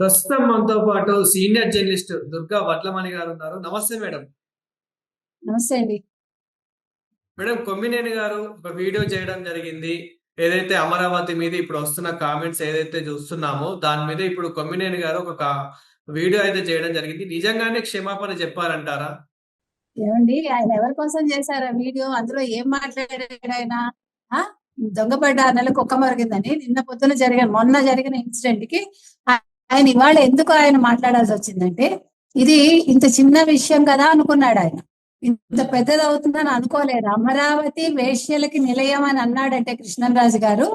ప్రస్తుతం మనతో పాటు సీనియర్ జర్నలిస్ట్ దుర్గా వడ్లమణి గారు ఉన్నారు. నమస్తే మేడం. నమస్తే అండి. మేడం కొమ్మినేని గారు ఒక వీడియో చేయడం జరిగింది. ఏదైతే అమరావతి మీద ఇప్పుడు వస్తున్న కామెంట్స్ ఏదైతే చూస్తున్నామో దాని మీద ఇప్పుడు కొమ్మినేని గారు ఒక వీడియో అయితే చేయడం జరిగింది. నిజంగానే క్షమాపణ చెప్పారంటారా ఏమండి ఆయన ఎవరి కోసం చేశారు ఆ వీడియో? అందులో ఏం మాట్లాడాడు ఆయన? దొంగపడ్డ నెల కుక్క మరిగిందని నిన్న పొద్దున జరిగిన మొన్న జరిగిన ఇన్సిడెంట్కి ఆయన ఇవాళ ఎందుకు ఆయన మాట్లాడాల్సి వచ్చిందంటే ఇది ఇంత చిన్న విషయం కదా అనుకున్నాడు ఆయన. ఇంత పెద్దది అవుతుందని అనుకోలేదు. అమరావతి వేశ్యలకి నిలయం అని అన్నాడంటే కృష్ణరాజు గారు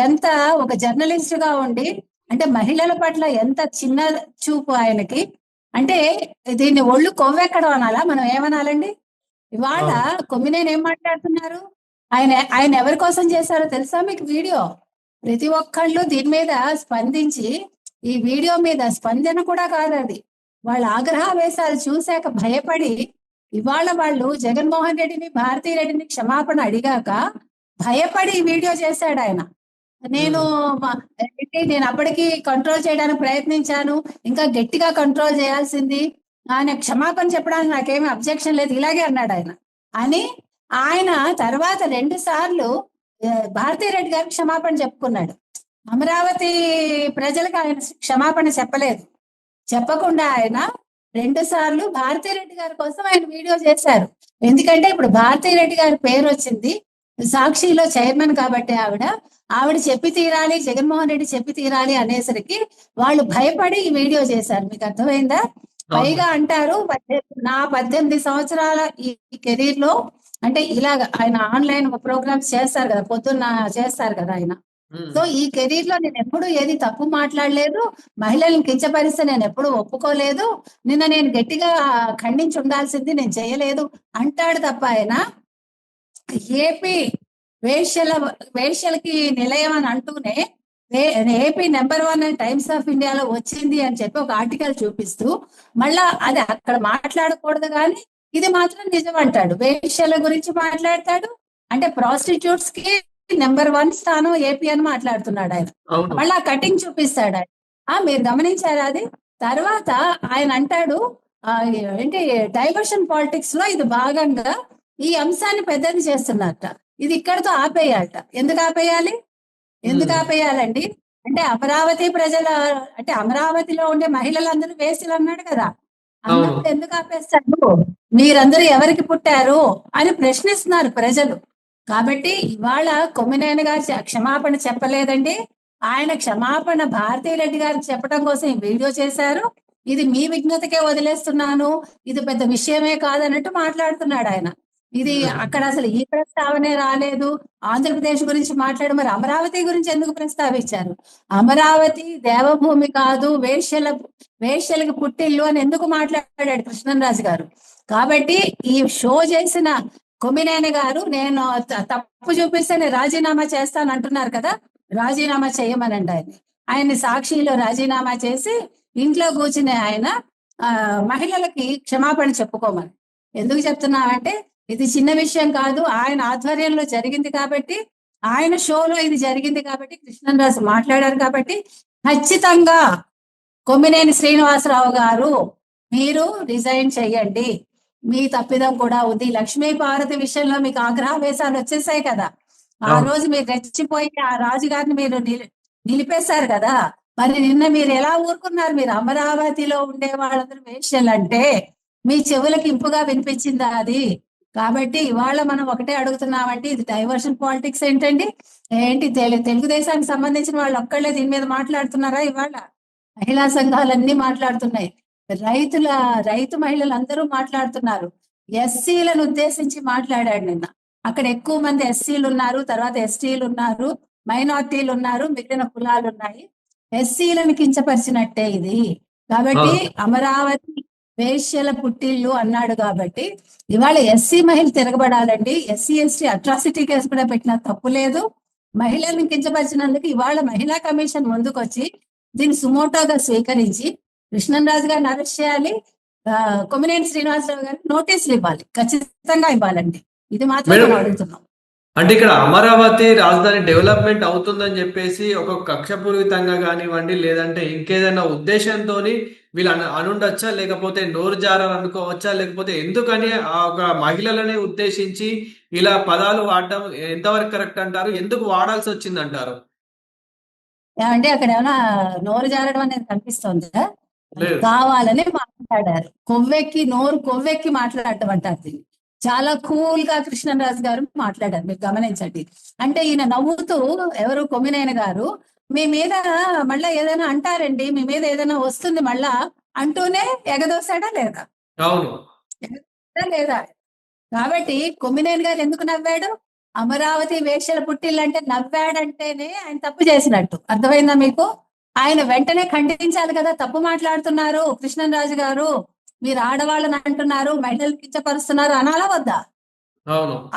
ఎంత ఒక జర్నలిస్ట్గా ఉండి అంటే మహిళల పట్ల ఎంత చిన్న చూపు ఆయనకి అంటే దీన్ని ఒళ్ళు కొవ్వెక్కడం అనాలా? మనం ఏమనాలండి? ఇవాళ కొమ్మినేని ఏం మాట్లాడుతున్నారు? ఆయన ఆయన ఎవరి కోసం చేశారో తెలుసా మీకు వీడియో? ప్రతి ఒక్కళ్ళు దీని మీద స్పందించి ఈ వీడియో మీద స్పందన కూడా కాదు అది వాళ్ళ ఆగ్రహావేశాలు చూశాక భయపడి ఇవాళ వాళ్ళు జగన్మోహన్ రెడ్డిని భారతీ రెడ్డిని క్షమాపణ అడిగాక భయపడి వీడియో చేశాడు ఆయన. నేను నేను అప్పటికి కంట్రోల్ చేయడానికి ప్రయత్నించాను. ఇంకా గట్టిగా కంట్రోల్ చేయాల్సింది. ఆయన క్షమాపణ చెప్పడానికి నాకేమీ అబ్జెక్షన్ లేదు. ఇలాగే అన్నాడు ఆయన. అని ఆయన తర్వాత రెండు సార్లు భారతీ రెడ్డి గారికి క్షమాపణ చెప్పుకున్నాడు. అమరావతి ప్రజలకు ఆయన క్షమాపణ చెప్పలేదు. చెప్పకుండా ఆయన రెండు సార్లు భారతీ రెడ్డి గారి కోసం ఆయన వీడియో చేశారు. ఎందుకంటే ఇప్పుడు భారతీ రెడ్డి గారి పేరు వచ్చింది. సాక్షిలో చైర్మన్ కాబట్టి ఆవిడ ఆవిడ చెప్పి తీరాలి జగన్మోహన్ రెడ్డి చెప్పి తీరాలి అనేసరికి వాళ్ళు భయపడి ఈ వీడియో చేశారు. మీకు అర్థమైందా? పైగా అంటారు నా పద్దెనిమిది సంవత్సరాల ఈ కెరీర్లో అంటే ఇలాగ ఆయన ఆన్లైన్ ప్రోగ్రామ్స్ చేస్తారు కదా పొద్దున్న చేస్తారు కదా ఆయన. సో ఈ కెరీర్లో నేను ఎప్పుడు ఏది తప్పు మాట్లాడలేదు. మహిళలను కించపరిస్తే నేను ఎప్పుడు ఒప్పుకోలేదు. నిన్న నేను గట్టిగా ఖండించి ఉండాల్సింది నేను చేయలేదు. అంటాడు తప్ప ఆయన ఏపీ వేశ్యల వేశ్యలకి నిలయం అని అంటూనే AP number one Times of ఇండియాలో వచ్చింది అని చెప్పి ఒక ఆర్టికల్ చూపిస్తూ మళ్ళా అది అక్కడ మాట్లాడకూడదు కానీ ఇది మాత్రం నిజం అంటాడు. వేషల గురించి మాట్లాడతాడు. అంటే ప్రాస్టిట్యూట్స్కి నెంబర్ వన్ స్థానం ఏపీ అని మాట్లాడుతున్నాడు ఆయన. మళ్ళీ ఆ కటింగ్ చూపిస్తాడు ఆయన. ఆ మీరు గమనించారా అది? తర్వాత ఆయన అంటాడు ఏంటి డైవర్షన్ పాలిటిక్స్లో ఇది భాగంగా ఈ అంశాన్ని పెద్దది చేస్తున్నారట. ఇది ఇక్కడతో ఆపేయాలట. ఎందుకు ఆపేయాలి? ఎందుకు. ఆపేయాలండి? అంటే అమరావతి ప్రజల అంటే అమరావతిలో ఉండే మహిళలందరూ వేసులు అన్నాడు కదా. అవును. ఎందుకు ఆపేస్తారు? మీరందరూ ఎవరికి పుట్టారు? అని ప్రశ్నిస్తున్నారు ప్రజలు. కాబట్టి ఇవాళ కొమ్మినేన గారు క్షమాపణ చెప్పలేదండి. ఆయన క్షమాపణ భారతీ రెడ్డి గారు చెప్పడం కోసం ఈ వీడియో చేశారు. ఇది మీ విఘ్నతకే వదిలేస్తున్నాను. ఇది పెద్ద విషయమే కాదన్నట్టు మాట్లాడుతున్నాడు ఆయన. ఇది అక్కడ అసలు ఈ ప్రస్తావనే రాలేదు. ఆంధ్రప్రదేశ్ గురించి మాట్లాడు మరి అమరావతి గురించి ఎందుకు ప్రస్తావించారు? అమరావతి దేవభూమి కాదు వేష్యల వేష్యలకు పుట్టిల్లు అని ఎందుకు మాట్లాడాడు కృష్ణరాజు గారు? కాబట్టి ఈ షో చేసిన కొమ్మినేని గారు నేను తప్పు చూపిస్తే నేను రాజీనామా చేస్తాను అంటున్నారు కదా రాజీనామా చేయమనండి ఆయన. ఆయన్ని సాక్షిలో రాజీనామా చేసి ఇంట్లో కూర్చునే ఆయన ఆ మహిళలకి క్షమాపణ చెప్పుకోమని. ఎందుకు చెప్తున్నామంటే ఇది చిన్న విషయం కాదు ఆయన ఆధ్వర్యంలో జరిగింది కాబట్టి ఆయన షోలో ఇది జరిగింది కాబట్టి కృష్ణరాజు మాట్లాడారు కాబట్టి ఖచ్చితంగా కొమ్మినేని శ్రీనివాసరావు గారు మీరు రిజైన్ చేయండి. మీ తప్పిదం కూడా ఉంది. లక్ష్మీ పార్వతి విషయంలో మీకు ఆగ్రహవేశాలు వచ్చేసాయి కదా. ఆ. రోజు మీరు రెచ్చిపోయి ఆ రాజుగారిని మీరు నిలి- నిలిపేశారు కదా. మరి నిన్న మీరు ఎలా ఊరుకున్నారు? మీరు అమరావతిలో ఉండే వాళ్ళందరూ వేష్యలంటే మీ చెవులకు ఇంపుగా వినిపించిందా అది? కాబట్టి ఇవాళ మనం ఒకటే అడుగుతున్నామంటే ఇది డైవర్షన్ పాలిటిక్స్ ఏంటండి? ఏంటి తెలు- తెలుగుదేశానికి సంబంధించిన వాళ్ళు ఒక్కళ్ళే దీని మీద మాట్లాడుతున్నారా ఇవాళ? మహిళా సంఘాలన్నీ మాట్లాడుతున్నాయి. రైతుల రైతు మహిళలు అందరూ మాట్లాడుతున్నారు. ఎస్సీలను ఉద్దేశించి మాట్లాడాడు నిన్న. అక్కడ ఎక్కువ మంది ఎస్సీలు ఉన్నారు తర్వాత ఎస్టీలు ఉన్నారు మైనార్టీలు ఉన్నారు మిగిలిన కులాలు ఉన్నాయి. ఎస్సీలను కించపరిచినట్టే ఇది. కాబట్టి అమరావతి వేశ్యల పుట్టిల్లు అన్నాడు కాబట్టి ఇవాళ ఎస్సీ మహిళ తిరగబడాలండి. ఎస్సీ ఎస్టీ అట్రాసిటీ కేసు కూడా పెట్టిన తప్పు లేదు. మహిళలను కించపరిచినందుకు ఇవాళ మహిళా కమిషన్ ముందుకొచ్చి దీన్ని సుమోటోగా స్వీకరించి కృష్ణరాజు గారిని అరెస్ట్ చేయాలి. కొమ్మినేని శ్రీనివాసరావు గారికి నోటీసులు ఇవ్వాలి. ఖచ్చితంగా ఇవ్వాలండి. ఇది మాత్రం అడుగుతున్నాం. అంటే ఇక్కడ అమరావతి రాజధాని డెవలప్మెంట్ అవుతుందని చెప్పేసి ఒక కక్షపూరితంగా కానివ్వండి లేదంటే ఇంకేదైనా ఉద్దేశంతో వీళ్ళు అను అనుండొచ్చా లేకపోతే నోరు జారాలి అనుకోవచ్చా లేకపోతే ఎందుకని ఆ ఒక మహిళలనే ఉద్దేశించి ఇలా పదాలు వాడడం ఎంతవరకు కరెక్ట్ అంటారు? ఎందుకు వాడాల్సి వచ్చింది అంటారు ఏమంటే అక్కడ ఏమైనా నోరు జారడం అనేది కనిపిస్తుందా? కావాలని మాట్లాడారు. కొవ్వెక్కి నోరు కొవ్వెక్కి మాట్లాడటం అంటారు దీన్ని చాలా కూల్గా కృష్ణరాజు గారు మాట్లాడారు. మీరు గమనించండి. అంటే ఈయన నవ్వుతూ ఎవరు? కొమ్మినేని గారు మీ మీద మళ్ళా ఏదైనా అంటారండి. మీ మీద ఏదైనా వస్తుంది మళ్ళా అంటూనే ఎగదోసాడా లేదా? లేదా? కాబట్టి కొమ్మినేని గారు ఎందుకు నవ్వాడు? అమరావతి వేషల పుట్టిల్లంటే నవ్వాడంటేనే ఆయన తప్పు చేసినట్టు. అర్థమైందా మీకు? ఆయన వెంటనే ఖండించాలి కదా తప్పు మాట్లాడుతున్నారు కృష్ణరాజు గారు మీరు ఆడవాళ్ళని అంటున్నారు మహిళలు కించపరుస్తున్నారు అనాలా వద్దా?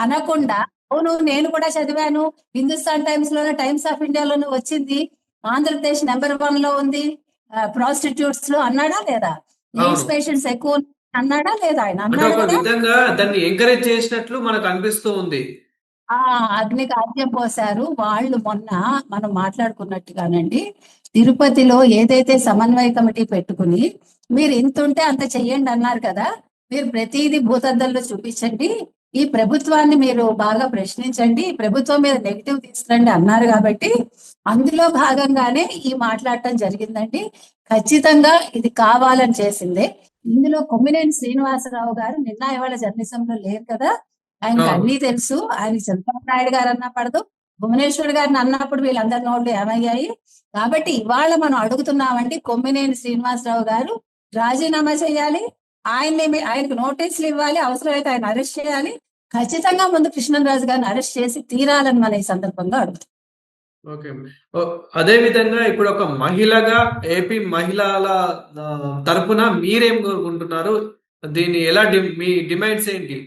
అనకుండా అవును నేను కూడా చదివాను హిందుస్థాన్ టైమ్స్లోనే టైమ్స్ ఆఫ్ ఇండియాలోనే వచ్చింది ఆంధ్రప్రదేశ్ నెంబర్ వన్లో ఉంది ప్రాస్టిట్యూట్స్లో అన్నాడా లేదా? ఎయిడ్స్. పేషెంట్స్ ఎక్కువ అన్నాడా లేదా ఆయన? విధంగా దాన్ని ఎంకరేజ్ చేసినట్లు మనకు అనిపిస్తూ ఉంది. ఆ అగ్నికి ఆజ్యం పోశారు వాళ్ళు మొన్న మనం మాట్లాడుకున్నట్టుగానండి తిరుపతిలో ఏదైతే సమన్వయ కమిటీ పెట్టుకుని మీరు ఇంత ఉంటే అంత చెయ్యండి అన్నారు కదా మీరు ప్రతిదీ భూతద్దంలో చూపించండి. ఈ ప్రభుత్వాన్ని మీరు బాగా ప్రశ్నించండి. ప్రభుత్వం మీద నెగిటివ్ తీసుకురండి అన్నారు కాబట్టి అందులో భాగంగానే ఈ మాట్లాడటం జరిగిందండి. ఖచ్చితంగా ఇది కావాలని చేసిందే. ఇందులో కొమ్మినేని శ్రీనివాసరావు గారు నిన్న ఇవాళ జర్నలిజంలో లేరు కదా. ఆయనకి. అన్ని తెలుసు. ఆయన చంద్రబాబు నాయుడు గారు అన్నా పడదు. భువనేశ్వర్ గారిని అన్నప్పుడు వీళ్ళందరి నోళ్ళు ఏమయ్యాయి? కాబట్టి ఇవాళ మనం అడుగుతున్నామండి కొమ్మినేని శ్రీనివాసరావు గారు రాజీనామా చేయాలి ఆయన్ని ఆయనకు నోటీసులు ఇవ్వాలి అవసరమైతే ఆయన అరెస్ట్ చేయాలి ఖచ్చితంగా ముందు కృష్ణరాజు గారిని అరెస్ట్ చేసి తీరాలని మన ఈ సందర్భంగా అడుగుతాం ఓకే. ఓ, అదే విధంగా ఇప్పుడు ఒక మహిళగా ఏపీ మహిళల తరపున మీరేం కోరుకుంటున్నారు? దీన్ని ఎలా డి- మీ డిమాండ్స్ ఏంటి?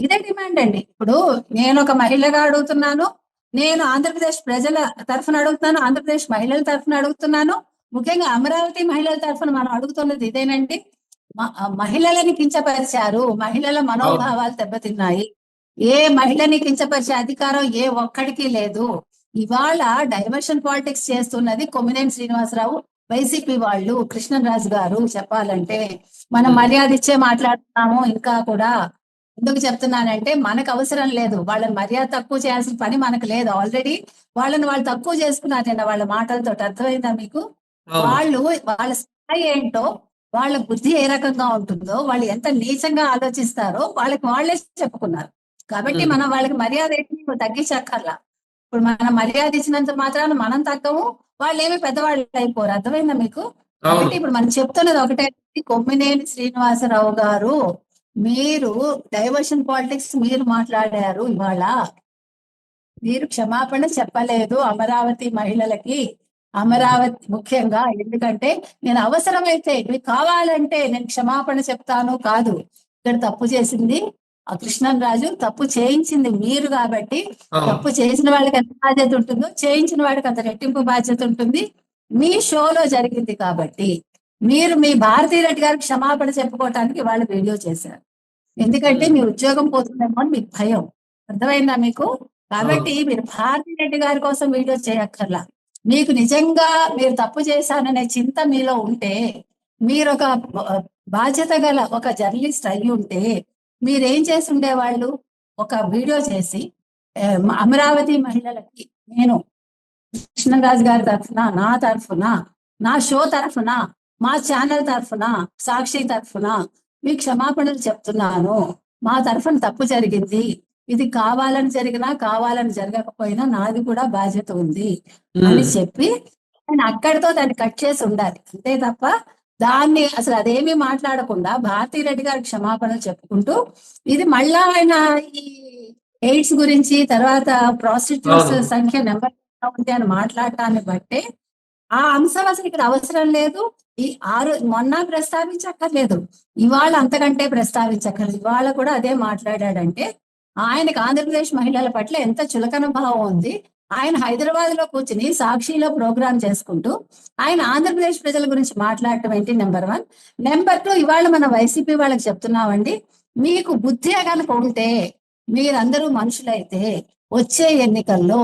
ఇదే డిమాండ్ అండి. ఇప్పుడు నేను ఒక మహిళగా అడుగుతున్నాను నేను ఆంధ్రప్రదేశ్ ప్రజల తరఫున అడుగుతున్నాను ఆంధ్రప్రదేశ్ మహిళల తరఫున అడుగుతున్నాను. ముఖ్యంగా అమరావతి మహిళల తరఫున మనం అడుగుతున్నది ఇదేనండి. మహిళలని కించపరిచారు మహిళల మనోభావాలు దెబ్బతిన్నాయి. ఏ మహిళని కించపరిచే అధికారం ఏ ఒక్కడికి లేదు. ఇవాళ డైవర్షన్ పాలిటిక్స్ చేస్తున్నది కొమ్మినేని శ్రీనివాసరావు వైసీపీ వాళ్ళు. కృష్ణరాజు గారు చెప్పాలంటే మనం మర్యాద ఇచ్చే మాట్లాడుతున్నాము ఇంకా కూడా ఎందుకు చెప్తున్నానంటే మనకు అవసరం లేదు. వాళ్ళని మర్యాద తక్కువ చేయాల్సిన పని మనకు లేదు. ఆల్రెడీ వాళ్ళని వాళ్ళు తక్కువ చేసుకున్నారు నిన్న వాళ్ళ మాటలతో అర్థమైందా మీకు? వాళ్ళు వాళ్ళ స్థాయి ఏంటో వాళ్ళ బుద్ధి ఏ రకంగా ఉంటుందో వాళ్ళు ఎంత నీచంగా ఆలోచిస్తారో వాళ్ళకి వాళ్ళే చెప్పుకున్నారు. కాబట్టి. మనం వాళ్ళకి మర్యాద తగ్గించక్కర్లా. ఇప్పుడు మనం మర్యాద ఇచ్చినంత మాత్రాన మనం తగ్గము. వాళ్ళు ఏమి పెద్దవాళ్ళు అయిపోరు. అర్థమైందా మీకు? కాబట్టి ఇప్పుడు మనం చెప్తున్నది ఒకటే. కొమ్మినేని శ్రీనివాసరావు గారు మీరు డైవర్షన్ పాలిటిక్స్ మీరు మాట్లాడారు ఇవాళ. మీరు క్షమాపణ చెప్పలేదు అమరావతి మహిళలకి. అమరావతి ముఖ్యంగా ఎందుకంటే నేను అవసరమైతే మీకు కావాలంటే నేను క్షమాపణ చెప్తాను కాదు. ఇక్కడ తప్పు చేసింది ఆ కృష్ణరాజు తప్పు చేయించింది మీరు కాబట్టి తప్పు చేసిన వాళ్ళకి ఎంత బాధ్యత ఉంటుందో చేయించిన వాడికి అంత రెట్టింపు బాధ్యత ఉంటుంది. మీ షోలో జరిగింది కాబట్టి మీరు మీ భారతీ రెడ్డి గారికి క్షమాపణ చెప్పుకోవటానికి వాళ్ళు వీడియో చేశారు. ఎందుకంటే మీ ఉద్యోగం పోతుందేమో అని మీకు భయం. అర్థమైందా మీకు? కాబట్టి మీరు భారతీ రెడ్డి గారి కోసం వీడియో చేయక్కర్లా. మీకు నిజంగా మీరు తప్పు చేశాననే చింత మీలో ఉంటే మీరు ఒక బాధ్యత గల ఒక జర్నలిస్ట్ అయి ఉంటే మీరేం చేసి ఉండేవాళ్ళు ఒక వీడియో చేసి అమరావతి మహిళలకి నేను కృష్ణరాజు గారి తరఫున నా తరఫున నా షో తరఫున మా ఛానల్ తరఫున సాక్షి తరఫున మీ క్షమాపణలు చెప్తున్నాను మా తరఫున తప్పు జరిగింది ఇది కావాలని జరిగినా కావాలని జరగకపోయినా నాది కూడా బాధ్యత ఉంది అని. చెప్పి ఆయన అక్కడితో దాన్ని కట్ చేసి ఉండాలి అంతే తప్ప దాన్ని అసలు అదేమీ మాట్లాడకుండా భారతీ రెడ్డి గారి క్షమాపణలు చెప్పుకుంటూ ఇది మళ్ళా ఆయన ఈ ఎయిడ్స్ గురించి తర్వాత ప్రాస్టిట్యూట్స్. సంఖ్య నెంబర్ ఉంది అని మాట్లాడటాన్ని బట్టే ఆ అంశం అసలు ఇక్కడ అవసరం లేదు. ఈ ఆరు మొన్న ప్రస్తావించక్కర్లేదు. ఇవాళ అంతకంటే ప్రస్తావించక్కర్లేదు. ఇవాళ కూడా అదే మాట్లాడాడంటే ఆయనకు ఆంధ్రప్రదేశ్ మహిళల పట్ల ఎంత చులకన భావం ఉంది. ఆయన హైదరాబాద్లో కూర్చుని సాక్షిలో ప్రోగ్రామ్ చేసుకుంటూ ఆయన ఆంధ్రప్రదేశ్ ప్రజల గురించి మాట్లాడటం ఏంటి నెంబర్ వన్. నెంబర్ టూ ఇవాళ మన వైసీపీ వాళ్ళకి చెప్తున్నామండి మీకు బుద్ధి కనుక ఉంటే మీరందరూ మనుషులైతే వచ్చే ఎన్నికల్లో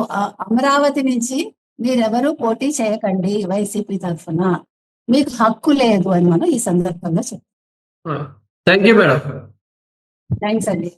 అమరావతి నుంచి మీరెవరూ పోటీ చేయకండి వైసీపీ తరఫున. మీకు హక్కు లేదు అని మనం ఈ సందర్భంగా చెప్తాం థ్యాంక్ యూ మేడం. థ్యాంక్స్ అండి.